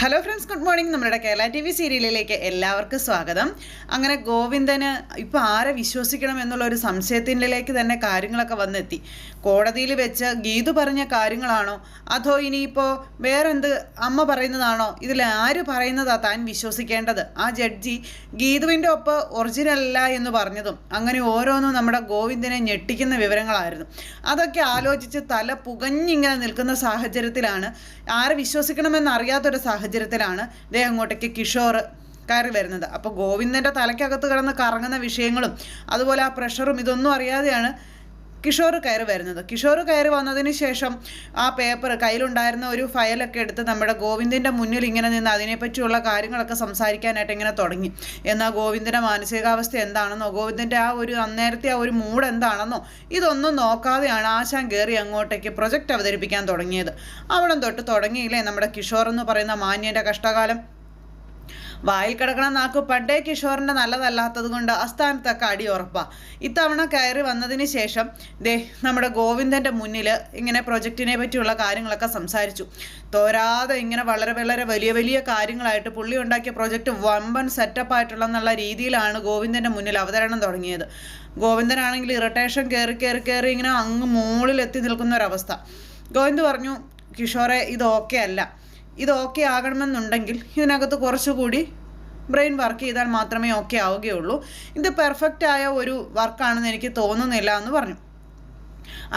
Hello friends good morning നമ്മുടെ Kerala T V സീരിയലിലേക്ക് എല്ലാവർക്കും സ്വാഗതം. അങ്ങനെ ഗോവിന്ദന് ഇപ്പോൾ ആരെ വിശ്വസിക്കണം എന്നുള്ള ഒരു സംശയത്തിന്റെലേക്ക് തന്നെ കാര്യങ്ങളൊക്കെ വന്നെത്തി. കോടതിയിൽ വെച്ച് ഗീതു പറഞ്ഞ കാര്യങ്ങളാണോ? അതോ ഇനിയിപ്പോൾ വേറെന്ത് അമ്മ പറയുന്നതാണോ? ഇതിൽ ആര് പറയുന്നതാ താൻ വിശ്വസിക്കേണ്ടത്? ആ ജഡ്ജി ഗീതുവിന്റെ ഒപ്പ് ഒറിജിനൽ അല്ല എന്ന് പറഞ്ഞതും അങ്ങനെ ഓരോന്നും നമ്മുടെ ഗോവിന്ദനെ ഞെട്ടിക്കുന്ന വിവരങ്ങളായിരുന്നു. അതൊക്കെ ആലോചിച്ച് തല പുകഞ്ഞിങ്ങനെ നിൽക്കുന്ന സാഹചര്യത്തിലാണ് ആരെ വിശ്വസിക്കണമെന്ന് അറിയാത്തൊരു സാഹചര്യത്തിലാണ് ദേ അങ്ങോട്ടേക്ക് കിഷോർ കയറി വരുന്നത്. അപ്പോൾ ഗോവിന്ദന്റെ തലയ്ക്കകത്ത് കിടന്ന് കറങ്ങുന്ന വിഷയങ്ങളും അതുപോലെ ആ പ്രഷറും ഇതൊന്നും അറിയാതെയാണ് കിഷോർ കയറി വരുന്നത്. കിഷോർ കയറി വന്നതിന് ശേഷം ആ പേപ്പർ കയ്യിലുണ്ടായിരുന്ന ഒരു ഫയലൊക്കെ എടുത്ത് നമ്മുടെ ഗോവിന്ദന്റെ മുന്നിൽ ഇങ്ങനെ നിന്ന് അതിനെപ്പറ്റിയുള്ള കാര്യങ്ങളൊക്കെ സംസാരിക്കാനായിട്ട് ഇങ്ങനെ തുടങ്ങി. എന്നാൽ ഗോവിന്ദന്റെ മാനസികാവസ്ഥ എന്താണെന്നോ ഗോവിന്ദന്റെ ആ ഒരു അന്നേരത്തെ ആ ഒരു മൂഡ് എന്താണെന്നോ ഇതൊന്നും നോക്കാതെയാണ് ആശാൻ കയറി അങ്ങോട്ടേക്ക് പ്രൊജക്റ്റ് അവതരിപ്പിക്കാൻ തുടങ്ങിയത്. അവിടം തൊട്ട് തുടങ്ങിയില്ലേ നമ്മുടെ കിഷോർ എന്ന് പറയുന്ന മാന്യന്റെ കഷ്ടകാലം? വായിൽ കിടക്കണ നാക്ക് പണ്ടേ കിഷോറിന്റെ നല്ലതല്ലാത്തത് കൊണ്ട് അസ്ഥാനത്തൊക്കെ അടി ഉറപ്പാ. ഇത്തവണ കയറി വന്നതിന് ശേഷം ദേ നമ്മുടെ ഗോവിന്ദന്റെ മുന്നിൽ ഇങ്ങനെ പ്രൊജക്റ്റിനെ പറ്റിയുള്ള കാര്യങ്ങളൊക്കെ സംസാരിച്ചു. തോരാതെ ഇങ്ങനെ വളരെ വളരെ വലിയ വലിയ കാര്യങ്ങളായിട്ട് പുള്ളി ഉണ്ടാക്കിയ പ്രൊജക്റ്റ് വമ്പൻ സെറ്റപ്പായിട്ടുള്ള എന്നുള്ള രീതിയിലാണ് ഗോവിന്ദന്റെ മുന്നിൽ അവതരണം തുടങ്ങിയത്. ഗോവിന്ദനാണെങ്കിൽ ഇറിറ്റേഷൻ കയറി കയറി കയറി ഇങ്ങനെ അങ്ങ് മുകളിലെത്തി നിൽക്കുന്ന ഒരവസ്ഥ ഗോവിന്ദ് പറഞ്ഞു കിഷോറെ ഇത് ഓക്കെ അല്ല. ഇത് ഓക്കെ ആകണമെന്നുണ്ടെങ്കിൽ ഇതിനകത്ത് കുറച്ചുകൂടി ബ്രെയിൻ വർക്ക് ചെയ്താൽ മാത്രമേ ഓക്കെ ആവുകയുള്ളൂ. ഇത് പെർഫെക്റ്റ് ആയ ഒരു വർക്കാണെന്ന് എനിക്ക് തോന്നുന്നില്ല എന്ന് പറഞ്ഞു.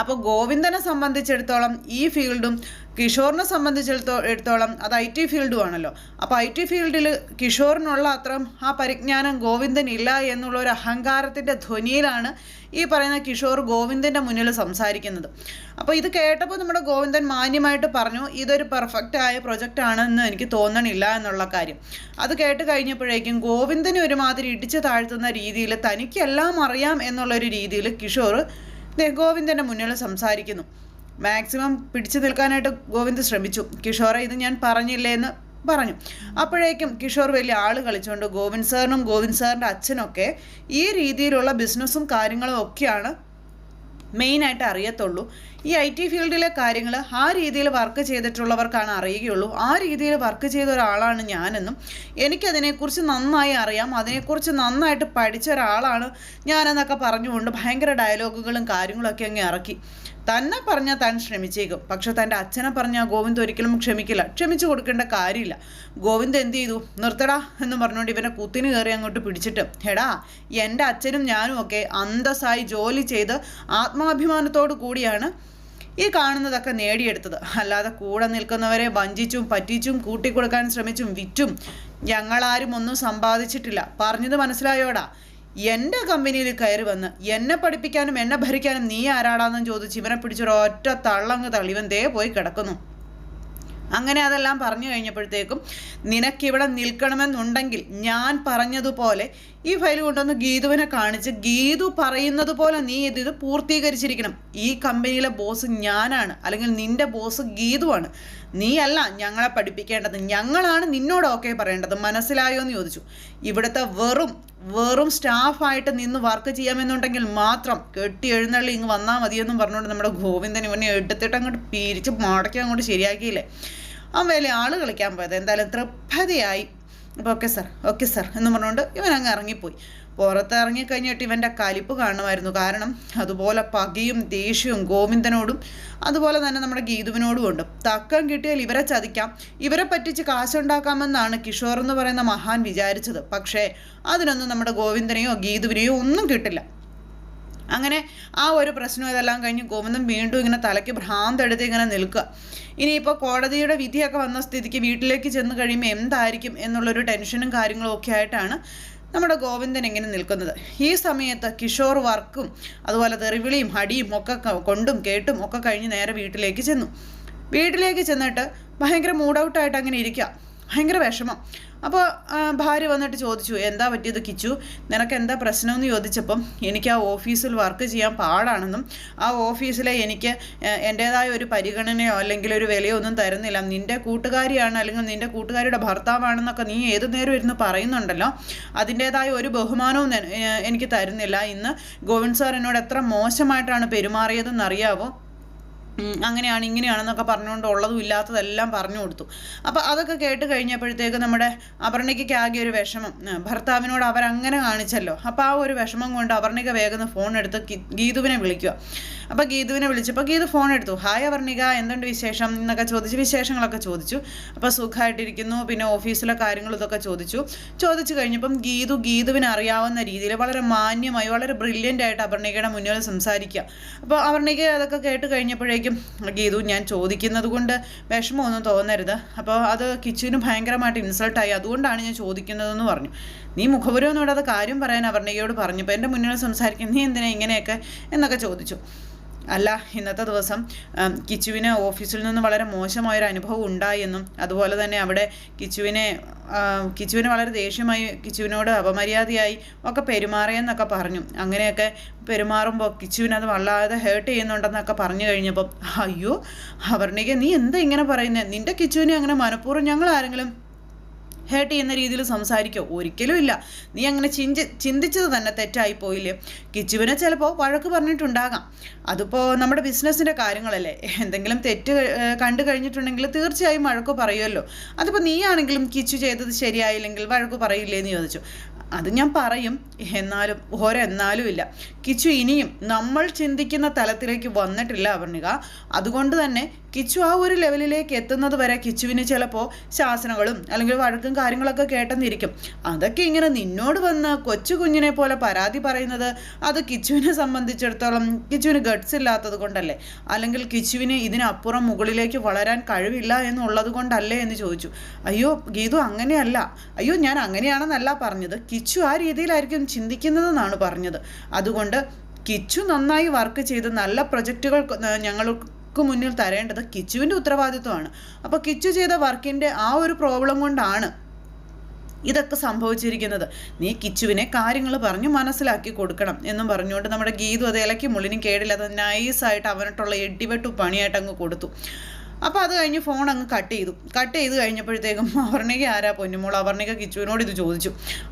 അപ്പോൾ ഗോവിന്ദനെ സംബന്ധിച്ചിടത്തോളം ഈ ഫീൽഡും കിഷോറിനെ സംബന്ധിച്ചിടത്തോളം അത് ഐ ടി ഫീൽഡും ആണല്ലോ അപ്പോൾ ഐ ടി ഫീൽഡിൽ കിഷോറിനുള്ള അത്രയും ആ പരിജ്ഞാനം ഗോവിന്ദൻ ഇല്ല എന്നുള്ള ഒരു അഹങ്കാരത്തിന്റെ ധ്വനിയിലാണ് ഈ പറയുന്ന കിഷോർ ഗോവിന്ദന്റെ മുന്നിൽ സംസാരിക്കുന്നത്. അപ്പോൾ ഇത് കേട്ടപ്പോൾ നമ്മുടെ ഗോവിന്ദൻ മാന്യമായിട്ട് പറഞ്ഞു ഇതൊരു പെർഫെക്റ്റ് ആയ പ്രൊജക്റ്റ് ആണെന്ന് എനിക്ക് തോന്നണില്ല എന്നുള്ള കാര്യം. അത് കേട്ട് കഴിഞ്ഞപ്പോഴേക്കും ഗോവിന്ദനെ ഒരുമാതിരി ഇടിച്ചു താഴ്ത്തുന്ന രീതിയിൽ തനിക്കെല്ലാം അറിയാം എന്നുള്ളൊരു രീതിയിൽ കിഷോർ ഗോവിന്ദന്റെ മുന്നിൽ സംസാരിക്കുന്നു. മാക്സിമം പിടിച്ചു നിൽക്കാനായിട്ട് ഗോവിന്ദ് ശ്രമിച്ചു. കിഷോറെ ഇത് ഞാൻ പറഞ്ഞില്ലേ എന്ന് പറഞ്ഞു. അപ്പോഴേക്കും കിഷോർ വലിയ ആൾ കളിച്ചുകൊണ്ട് ഗോവിന്ദ് സാറിനും ഗോവിന്ദ് സാറിന്റെ അച്ഛനൊക്കെ ഈ രീതിയിലുള്ള ബിസിനസ്സും കാര്യങ്ങളും ഒക്കെയാണ് മെയിനായിട്ട് അറിയത്തുള്ളൂ. ഈ ഐ ടി ഫീൽഡിലെ കാര്യങ്ങൾ ആ രീതിയിൽ വർക്ക് ചെയ്തിട്ടുള്ളവർക്കാണ് അറിയുകയുള്ളൂ. ആ രീതിയിൽ വർക്ക് ചെയ്ത ഒരാളാണ് ഞാനെന്നും എനിക്കതിനെക്കുറിച്ച് നന്നായി അറിയാം. അതിനെക്കുറിച്ച് നന്നായിട്ട് പഠിച്ച ഒരാളാണ് ഞാനെന്നൊക്കെ പറഞ്ഞുകൊണ്ട് ഭയങ്കര ഡയലോഗുകളും കാര്യങ്ങളൊക്കെ അങ്ങ് ഇറക്കി. തന്നെ പറഞ്ഞാൽ താൻ ശ്രമിച്ചേക്കും. പക്ഷെ തന്റെ അച്ഛനെ പറഞ്ഞാൽ ഗോവിന്ദ് ഒരിക്കലും ക്ഷമിക്കില്ല. ക്ഷമിച്ചു കൊടുക്കേണ്ട കാര്യമില്ല. ഗോവിന്ദ് എന്ത് ചെയ്തു? നിർത്തടാ എന്ന് പറഞ്ഞുകൊണ്ട് ഇവനെ കുത്തിന് കയറി അങ്ങോട്ട് പിടിച്ചിട്ട് എടാ എന്റെ അച്ഛനും ഞാനും ഒക്കെ അന്തസ്സായി ജോലി ചെയ്ത് ആത്മാഭിമാനത്തോടു കൂടിയാണ് ഈ കാണുന്നതൊക്കെ നേടിയെടുത്തത്. അല്ലാതെ കൂടെ നിൽക്കുന്നവരെ വഞ്ചിച്ചും പറ്റിച്ചും കൂട്ടിക്കൊടുക്കാൻ ശ്രമിച്ചും വിറ്റും ഞങ്ങളാരും ഒന്നും സമ്പാദിച്ചിട്ടില്ല. പറഞ്ഞത് മനസ്സിലായോടാ? എന്റെ കമ്പനിയിൽ കയറി വന്ന് എന്നെ പഠിപ്പിക്കാനും എന്നെ ഭരിക്കാനും നീ ആരാടാന്നും ചോദിച്ച് ഇവനെ പിടിച്ചൊരു ഒറ്റ തള്ളങ്ങ് തള്ളിവൻ ദേ പോയി കിടക്കുന്നു. അങ്ങനെ അതെല്ലാം പറഞ്ഞു കഴിഞ്ഞപ്പോഴത്തേക്കും നിനക്കിവിടെ നിൽക്കണമെന്നുണ്ടെങ്കിൽ ഞാൻ പറഞ്ഞതുപോലെ ഈ ഫയൽ കൊണ്ടുവന്ന് ഗീതുവിനെ കാണിച്ച് ഗീതു പറയുന്നത് പോലെ നീ ഇത് പൂർത്തീകരിച്ചിരിക്കണം. ഈ കമ്പനിയിലെ ബോസ് ഞാനാണ്. അല്ലെങ്കിൽ നിന്റെ ബോസ് ഗീതുവാണ്. നീയല്ല ഞങ്ങളെ പഠിപ്പിക്കേണ്ടത്. ഞങ്ങളാണ് നിന്നോട് ഓക്കെ പറയേണ്ടത്. മനസ്സിലായോ എന്ന് ചോദിച്ചു. ഇവിടുത്തെ വെറും വെറും സ്റ്റാഫായിട്ട് നിന്ന് വർക്ക് ചെയ്യാമെന്നുണ്ടെങ്കിൽ മാത്രം കെട്ടി എഴുന്നള്ളി ഇങ്ങ് വന്നാൽ മതിയെന്നും പറഞ്ഞുകൊണ്ട് നമ്മുടെ ഗോവിന്ദൻ ഇവനെ എടുത്തിട്ട് അങ്ങോട്ട് പിരിച്ച് മടക്കി അങ്ങോട്ട് ശരിയാക്കിയില്ലേ? അവൻ വലിയ ആൾ കളിക്കാൻ പോയത്. എന്തായാലും തൃപ്തിയായി. അപ്പോൾ ഓക്കെ സാർ ഓക്കെ സാർ എന്ന് പറഞ്ഞുകൊണ്ട് ഇവൻ അങ്ങ് ഇറങ്ങിപ്പോയി. പുറത്ത് ഇറങ്ങിക്കഴിഞ്ഞിട്ട് ഇവന്റെ കലിപ്പ് കാണുമായിരുന്നു. കാരണം അതുപോലെ പകയും ദേഷ്യവും ഗോവിന്ദനോടും അതുപോലെ തന്നെ നമ്മുടെ ഗീതുവിനോടും ഉണ്ട്. തക്കം കിട്ടിയാൽ ഇവരെ ചതിക്കാം. ഇവരെ പറ്റിച്ച് കാശുണ്ടാക്കാമെന്നാണ് കിഷോർ എന്ന് പറയുന്ന മഹാൻ വിചാരിച്ചത്. പക്ഷേ അതിനൊന്നും നമ്മുടെ ഗോവിന്ദനെയോ ഗീതുവിനെയോ ഒന്നും കിട്ടില്ല. അങ്ങനെ ആ ഒരു പ്രശ്നം ഇതെല്ലാം കഴിഞ്ഞ് ഗോവിന്ദൻ വീണ്ടും ഇങ്ങനെ തലയ്ക്ക് ഭ്രാന്തെടുത്ത് ഇങ്ങനെ നിൽക്കുക. ഇനിയിപ്പോൾ കോടതിയുടെ വിധിയൊക്കെ വന്ന സ്ഥിതിക്ക് വീട്ടിലേക്ക് ചെന്ന് കഴിയുമ്പോൾ എന്തായിരിക്കും എന്നുള്ളൊരു ടെൻഷനും കാര്യങ്ങളും ഒക്കെ ആയിട്ടാണ് നമ്മുടെ ഗോവിന്ദൻ എങ്ങനെ നിൽക്കുന്നത്. ഈ സമയത്ത് കിഷോർ വർക്കും അതുപോലെ തെറിവിളിയും ഹടിയും ഒക്കെ കൊണ്ടും കേട്ടും ഒക്കെ കഴിഞ്ഞ് നേരെ വീട്ടിലേക്ക് ചെന്നു. വീട്ടിലേക്ക് ചെന്നിട്ട് ഭയങ്കര മൂഡ് ഔട്ടായിട്ട് അങ്ങനെ ഇരിക്കുക. ഭയങ്കര വിഷമം. അപ്പോൾ ഭാര്യ വന്നിട്ട് ചോദിച്ചു എന്താ പറ്റിയത് കിച്ചു? നിനക്ക് എന്താ പ്രശ്നമെന്ന് ചോദിച്ചപ്പം എനിക്ക് ആ ഓഫീസിൽ വർക്ക് ചെയ്യാൻ പാടാണെന്നും ആ ഓഫീസിലെ എനിക്ക് എന്റേതായ ഒരു പരിഗണനയോ അല്ലെങ്കിൽ ഒരു വിലയോ ഒന്നും തരുന്നില്ല. നിന്റെ കൂട്ടുകാരിയാണ് അല്ലെങ്കിൽ നിന്റെ കൂട്ടുകാരിയുടെ ഭർത്താവാണെന്നൊക്കെ നീ ഏതു നേരം ഇരുന്ന് പറയുന്നുണ്ടല്ലോ. അതിന്റേതായ ഒരു ബഹുമാനവും എനിക്ക് തരുന്നില്ല. ഇന്ന് ഗോവിന്ദ് സാർ എന്നോട് എത്ര മോശമായിട്ടാണ് പെരുമാറിയതെന്ന് അറിയാവോ അങ്ങനെയാണ് ഇങ്ങനെയാണെന്നൊക്കെ പറഞ്ഞുകൊണ്ട് ഉള്ളതും ഇല്ലാത്തതെല്ലാം പറഞ്ഞു കൊടുത്തു. അപ്പോൾ അതൊക്കെ കേട്ട് കഴിഞ്ഞപ്പോഴത്തേക്ക് നമ്മുടെ അപർണികയ്ക്ക് ആകെ ഒരു വിഷമം. ഭർത്താവിനോട് അവരങ്ങനെ കാണിച്ചല്ലോ. അപ്പോൾ ആ ഒരു വിഷമം കൊണ്ട് അപർണിക വേഗം ഫോൺ എടുത്ത് ഗീതുവിനെ വിളിക്കുക. അപ്പോൾ ഗീതുവിനെ വിളിച്ചപ്പോൾ ഗീതു ഫോൺ എടുത്തു ഹായ് അവർണിക എന്തുണ്ട് വിശേഷം? എന്നൊക്കെ ചോദിച്ച് വിശേഷങ്ങളൊക്കെ ചോദിച്ചു. അപ്പോൾ സുഖമായിട്ടിരിക്കുന്നു പിന്നെ ഓഫീസിലെ കാര്യങ്ങളും ഇതൊക്കെ ചോദിച്ചു. ചോദിച്ചു കഴിഞ്ഞപ്പം ഗീതു ഗീതുവിന് അറിയാവുന്ന രീതിയിൽ വളരെ മാന്യമായി വളരെ ബ്രില്യന്റ് ആയിട്ട് അപർണികയുടെ മുന്നിൽ സംസാരിക്കുക. അപ്പോൾ അവർണിക അതൊക്കെ കേട്ട് കഴിഞ്ഞപ്പോഴേക്കും ഗീതു ഞാൻ ചോദിക്കുന്നത് കൊണ്ട് വിഷമമൊന്നും തോന്നരുത്. അപ്പോൾ അത് കിച്ചുവിന് ഭയങ്കരമായിട്ട് ഇൻസൾട്ടായി. അതുകൊണ്ടാണ് ഞാൻ ചോദിക്കുന്നതെന്ന് പറഞ്ഞു. നീ മുഖപുരമൊന്നും ഇടാതെ കാര്യം പറയാൻ അവർണയോട് പറഞ്ഞു. ഇപ്പോൾ എന്റെ മുന്നിൽ സംസാരിക്കും നീ എന്തിനാ ഇങ്ങനെയൊക്കെ എന്നൊക്കെ ചോദിച്ചു. അല്ല ഇന്നത്തെ ദിവസം കിച്ചുവിന് ഓഫീസിൽ നിന്ന് വളരെ മോശമായൊരു അനുഭവം ഉണ്ടായെന്നും അതുപോലെ തന്നെ അവിടെ കിച്ചുവിനെ കിച്ചുവിന് വളരെ ദേഷ്യമായി കിച്ചുവിനോട് അപമര്യാദയായി ഒക്കെ പെരുമാറിയെന്നൊക്കെ പറഞ്ഞു. അങ്ങനെയൊക്കെ പെരുമാറുമ്പോൾ കിച്ചുവിനത് വല്ലാതെ ഹേർട്ട് ചെയ്യുന്നുണ്ടെന്നൊക്കെ പറഞ്ഞു കഴിഞ്ഞപ്പോൾ അയ്യോ അവർണിക നീ എന്താ ഇങ്ങനെ പറയുന്നത് നിന്റെ കിച്ചുവിനെ അങ്ങനെ മനഃപൂർവം ഞങ്ങൾ ആരെങ്കിലും ഹേർട്ട് ചെയ്യുന്ന രീതിയിൽ സംസാരിക്കോ? ഒരിക്കലും ഇല്ല. നീ അങ്ങനെ ചിന്തി ചിന്തിച്ചത് തന്നെ തെറ്റായി പോയില്ലേ? കിച്ചുവിനെ ചിലപ്പോൾ വഴക്ക് പറഞ്ഞിട്ടുണ്ടാകാം. അതിപ്പോൾ നമ്മുടെ ബിസിനസ്സിന്റെ കാര്യങ്ങളല്ലേ? എന്തെങ്കിലും തെറ്റ് കണ്ടു കഴിഞ്ഞിട്ടുണ്ടെങ്കിൽ തീർച്ചയായും വഴക്ക് പറയുമല്ലോ. അതിപ്പോൾ നീയാണെങ്കിലും കിച്ചു ചെയ്തത് ശരിയായില്ലെങ്കിൽ വഴക്ക് പറയില്ലേ എന്ന് ചോദിച്ചു. അത് ഞാൻ പറയും. എന്നാലും ഒരെന്നാലും ഇല്ല. കിച്ചു ഇനിയും നമ്മൾ ചിന്തിക്കുന്ന തലത്തിലേക്ക് വന്നിട്ടില്ല അവർണിക അതുകൊണ്ട് തന്നെ കിച്ചു ആ ഒരു ലെവലിലേക്ക് എത്തുന്നത് വരെ കിച്ചുവിന് ചിലപ്പോൾ ശാസനകളും അല്ലെങ്കിൽ വഴക്കും കാര്യങ്ങളൊക്കെ കേട്ടെന്നിരിക്കും. അതൊക്കെ ഇങ്ങനെ നിന്നോട് വന്ന് കൊച്ചു കുഞ്ഞിനെ പോലെ പരാതി പറയുന്നത് അത് കിച്ചുവിനെ സംബന്ധിച്ചിടത്തോളം കിച്ചുവിന് ഗട്ട്സ് ഇല്ലാത്തത് കൊണ്ടല്ലേ? അല്ലെങ്കിൽ കിച്ചുവിന് ഇതിനപ്പുറം മുകളിലേക്ക് വളരാൻ കഴിവില്ല എന്നുള്ളത് കൊണ്ടല്ലേ എന്ന് ചോദിച്ചു. അയ്യോ ഗീതു അങ്ങനെയല്ല. അയ്യോ ഞാൻ അങ്ങനെയാണെന്നല്ല പറഞ്ഞത്. കിച്ചു ആ രീതിയിലായിരിക്കും ചിന്തിക്കുന്നതെന്നാണ് പറഞ്ഞത്. അതുകൊണ്ട് കിച്ചു നന്നായി വർക്ക് ചെയ്ത് നല്ല പ്രൊജക്റ്റുകൾ ഞങ്ങൾക്ക് മുന്നിൽ തരേണ്ടത് കിച്ചുവിന്റെ ഉത്തരവാദിത്വമാണ്. അപ്പോൾ കിച്ചു ചെയ്ത വർക്കിന്റെ ആ ഒരു പ്രോബ്ലം കൊണ്ടാണ് ഇതൊക്കെ സംഭവിച്ചിരിക്കുന്നത്. നീ കിച്ചുവിനെ കാര്യങ്ങൾ പറഞ്ഞ് മനസ്സിലാക്കി കൊടുക്കണം എന്നും പറഞ്ഞുകൊണ്ട് നമ്മുടെ ഗീതു അത് ഇലക്കി മുള്ളിനും കേടില്ലാതെ നൈസായിട്ട് അവനോട്ടുള്ള എടിവെട്ടു പണിയായിട്ട് അങ്ങ് കൊടുത്തു. അപ്പോൾ അത് കഴിഞ്ഞ് ഫോൺ അങ്ങ് കട്ട് ചെയ്തു. കട്ട് ചെയ്ത് കഴിഞ്ഞപ്പോഴത്തേക്കും അവർണിക ആരാ പൊന്നുമോൾ അവർണിക കിച്ചുവിനോട് ഇത് ചോദിച്ചു.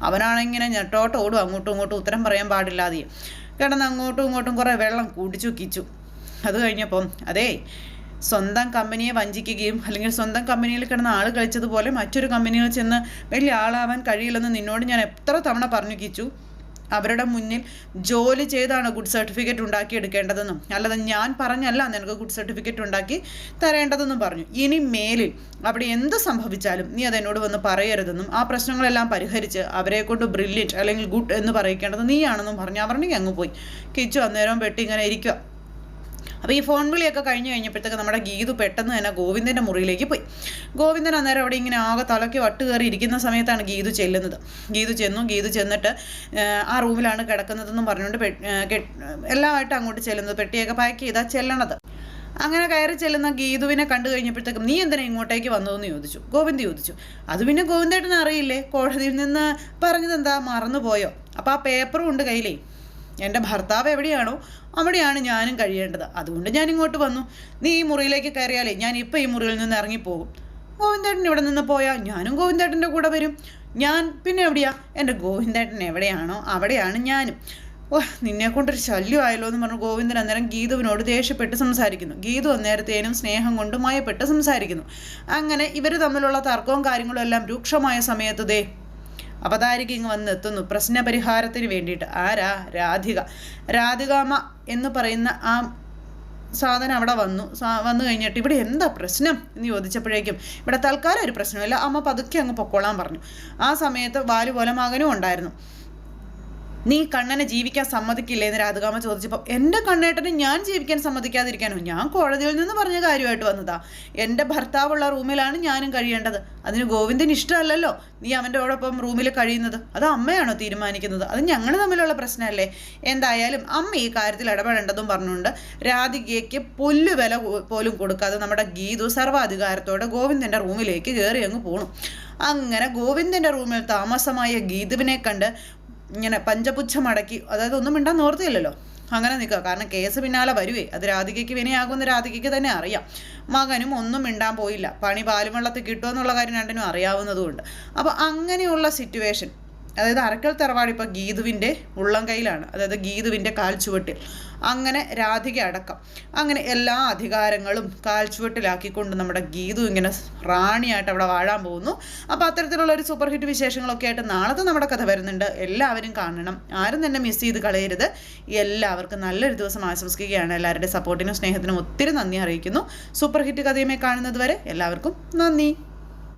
അവനാണിങ്ങനെ ഞെട്ടോട്ട് ഓടും അങ്ങോട്ടും ഇങ്ങോട്ടും ഉത്തരം പറയാൻ പാടില്ലാതെ. കിടന്ന് അങ്ങോട്ടും ഇങ്ങോട്ടും കുറേ വെള്ളം കുടിച്ചു കിച്ചു. അത് കഴിഞ്ഞപ്പം അതേ സ്വന്തം കമ്പനിയെ വഞ്ചിക്കുകയും അല്ലെങ്കിൽ സ്വന്തം കമ്പനിയിൽ കിടന്ന ആൾ കളിച്ചതുപോലെ മറ്റൊരു കമ്പനിയിൽ ചെന്ന് വലിയ ആളാവാൻ കഴിയില്ലെന്ന് നിന്നോട് ഞാൻ എത്ര തവണ പറഞ്ഞു കിച്ചു. അവരുടെ മുന്നിൽ ജോലി ചെയ്താണ് ഗുഡ് സർട്ടിഫിക്കറ്റ് ഉണ്ടാക്കി എടുക്കേണ്ടതെന്നും അല്ലാതെ ഞാൻ പറഞ്ഞല്ല നിനക്ക് ഗുഡ് സർട്ടിഫിക്കറ്റ് ഉണ്ടാക്കി തരേണ്ടതെന്നും പറഞ്ഞു. ഇനി മേലിൽ അവിടെ എന്ത് സംഭവിച്ചാലും നീ അതെന്നോട് വന്ന് പറയരുതെന്നും ആ പ്രശ്നങ്ങളെല്ലാം പരിഹരിച്ച് അവരെക്കൊണ്ട് ബ്രില്യന്റ് അല്ലെങ്കിൽ ഗുഡ് എന്ന് പറയിക്കേണ്ടത് നീയാണെന്നും പറഞ്ഞു അവരുടെ അങ്ങ് പോയി. കിച്ചു അന്നേരം വെട്ടി ഇങ്ങനെ ഇരിക്കുക അപ്പോൾ ഈ ഫോൺ വിളിയൊക്കെ കഴിഞ്ഞ് കഴിഞ്ഞപ്പോഴത്തേക്ക് നമ്മുടെ ഗീതു പെട്ടെന്ന് തന്നെ ഗോവിന്ദന്റെ മുറിയിലേക്ക് പോയി. ഗോവിന്ദൻ അന്നേരം അവിടെ ഇങ്ങനെ ആകെ തലയ്ക്ക് വട്ട് കയറി ഇരിക്കുന്ന സമയത്താണ് ഗീതു ചെല്ലുന്നത്. ഗീതു ചെന്നു. ഗീതു ചെന്നിട്ട് ആ റൂമിലാണ് കിടക്കുന്നതെന്നും പറഞ്ഞുകൊണ്ട് എല്ലാമായിട്ട് അങ്ങോട്ട് ചെല്ലുന്നത്. പെട്ടിയൊക്കെ പാക്ക് ചെയ്താൽ ചെല്ലണത്. അങ്ങനെ കയറി ചെല്ലുന്ന ഗീതുവിനെ കണ്ടു കഴിഞ്ഞപ്പോഴത്തേക്കും നീ എന്തിനാ ഇങ്ങോട്ടേക്ക് വന്നതെന്ന് ചോദിച്ചു. ഗോവിന്ദ് ചോദിച്ചു. അത് പിന്നെ ഗോവിന്ദേട്ടന് അറിയില്ലേ? കോടതിയിൽ നിന്ന് പറഞ്ഞത് എന്താ മറന്നുപോയോ? അപ്പോൾ ആ പേപ്പറും ഉണ്ട് കയ്യിലേ. എന്റെ ഭർത്താവ് എവിടെയാണോ അവിടെയാണ് ഞാനും കഴിയേണ്ടത്. അതുകൊണ്ട് ഞാൻ ഇങ്ങോട്ട് വന്നു. നീ ഈ മുറിയിലേക്ക് കയറിയാലേ ഞാൻ ഇപ്പം ഈ മുറിയിൽ നിന്ന് ഇറങ്ങിപ്പോകും. ഗോവിന്ദേട്ടൻ ഇവിടെ നിന്ന് പോയാൽ ഞാനും ഗോവിന്ദേട്ടന്റെ കൂടെ വരും. ഞാൻ പിന്നെ എവിടെയാ? എന്റെ ഗോവിന്ദേട്ടൻ എവിടെയാണോ അവിടെയാണ് ഞാനും. ഓ നിന്നെ കൊണ്ടൊരു ശല്യമായല്ലോ എന്ന് പറഞ്ഞു ഗോവിന്ദൻ അന്നേരം ഗീതുവിനോട് ദേഷ്യപ്പെട്ട് സംസാരിക്കുന്നു. ഗീതു അന്നേരത്തേനും സ്നേഹം കൊണ്ട് മയപ്പെട്ട് സംസാരിക്കുന്നു. അങ്ങനെ ഇവർ തമ്മിലുള്ള തർക്കവും കാര്യങ്ങളും എല്ലാം രൂക്ഷമായ സമയത്ത് ദേ അവതാരിക ഇങ്ങ് വന്ന് എത്തുന്നു പ്രശ്നപരിഹാരത്തിന് വേണ്ടിയിട്ട്. ആരാ? രാധിക. രാധികാമ എന്ന് പറയുന്ന ആ സാധനം അവിടെ വന്നു. വന്നു കഴിഞ്ഞിട്ട് ഇവിടെ എന്താ പ്രശ്നം എന്ന് ചോദിച്ചപ്പോഴേക്കും ഇവിടെ തൽക്കാലം ഒരു പ്രശ്നമില്ല അമ്മ പതുക്കെ അങ്ങ് പൊക്കോളാൻ പറഞ്ഞു. ആ സമയത്ത് വാലുപോലെ മകനും ഉണ്ടായിരുന്നു. നീ കണ്ണനെ ജീവിക്കാൻ സമ്മതിക്കില്ലേ എന്ന് രാധകാമ ചോദിച്ചപ്പോൾ എന്റെ കണ്ണേട്ടനെ ഞാൻ ജീവിക്കാൻ സമ്മതിക്കാതിരിക്കാനോ? ഞാൻ കോടതിയിൽ നിന്ന് പറഞ്ഞ കാര്യമായിട്ട് വന്നതാ. എന്റെ ഭർത്താവുള്ള റൂമിലാണ് ഞാനും കഴിയേണ്ടത്. അതിന് ഗോവിന്ദന് ഇഷ്ടമല്ലല്ലോ. നീ അവന്റെ ഓടൊപ്പം റൂമിൽ കഴിയുന്നത്. അത് അമ്മയാണോ തീരുമാനിക്കുന്നത്? അത് ഞങ്ങൾ തമ്മിലുള്ള പ്രശ്നമല്ലേ? എന്തായാലും അമ്മ ഈ കാര്യത്തിൽ ഇടപെടേണ്ടതും പറഞ്ഞുകൊണ്ട് രാധികയ്ക്ക് പുല്ല് വില പോലും കൊടുക്കാതെ നമ്മുടെ ഗീതു സർവാധികാരത്തോടെ ഗോവിന്ദന്റെ റൂമിലേക്ക് കയറി അങ്ങ് പോണു. അങ്ങനെ ഗോവിന്ദന്റെ റൂമിൽ താമസമായ ഗീതുവിനെ കണ്ട് ഇങ്ങനെ പഞ്ചപുച്ഛം അടക്കി അതായത് ഒന്നും മിണ്ടാൻ നിവർത്തിയില്ലല്ലോ അങ്ങനെ നിൽക്കുക. കാരണം കേസ് പിന്നാലെ വരുവേ. അത് രാധികയ്ക്ക് വിനയാകുമെന്ന് രാധികയ്ക്ക് തന്നെ അറിയാം. മകനും ഒന്നും മിണ്ടാൻ പോയില്ല. പണി പാലും വെള്ളത്തിൽ കിട്ടുമെന്നുള്ള കാര്യം രണ്ടിനും അറിയാവുന്നതുകൊണ്ട്. അപ്പോൾ അങ്ങനെയുള്ള സിറ്റുവേഷൻ അതായത് അരക്കൽ തറവാട് ഇപ്പോൾ ഗീതുവിന്റെ ഉള്ളം കയ്യിലാണ് അതായത് ഗീതുവിന്റെ കാൽച്ചുവട്ടിൽ അങ്ങനെ രാധിക അടക്കം. അങ്ങനെ എല്ലാ അധികാരങ്ങളും കാൽച്ചുവട്ടിലാക്കിക്കൊണ്ട് നമ്മുടെ ഗീതു ഇങ്ങനെ റാണിയായിട്ട് അവിടെ വാഴാൻ പോകുന്നു. അപ്പോൾ അത്തരത്തിലുള്ള ഒരു സൂപ്പർ ഹിറ്റ് വിശേഷങ്ങളൊക്കെ ആയിട്ട് നാളത്തെ നമ്മുടെ കഥ വരുന്നുണ്ട്. എല്ലാവരും കാണണം. ആരും തന്നെ മിസ് ചെയ്ത് കളയരുത്. എല്ലാവർക്കും നല്ലൊരു ദിവസം ആശംസിക്കുകയാണ്. എല്ലാവരുടെ സപ്പോർട്ടിനും സ്നേഹത്തിനും ഒത്തിരി നന്ദി അറിയിക്കുന്നു. സൂപ്പർ ഹിറ്റ് കഥയുമായി കാണുന്നത് വരെ എല്ലാവർക്കും നന്ദി.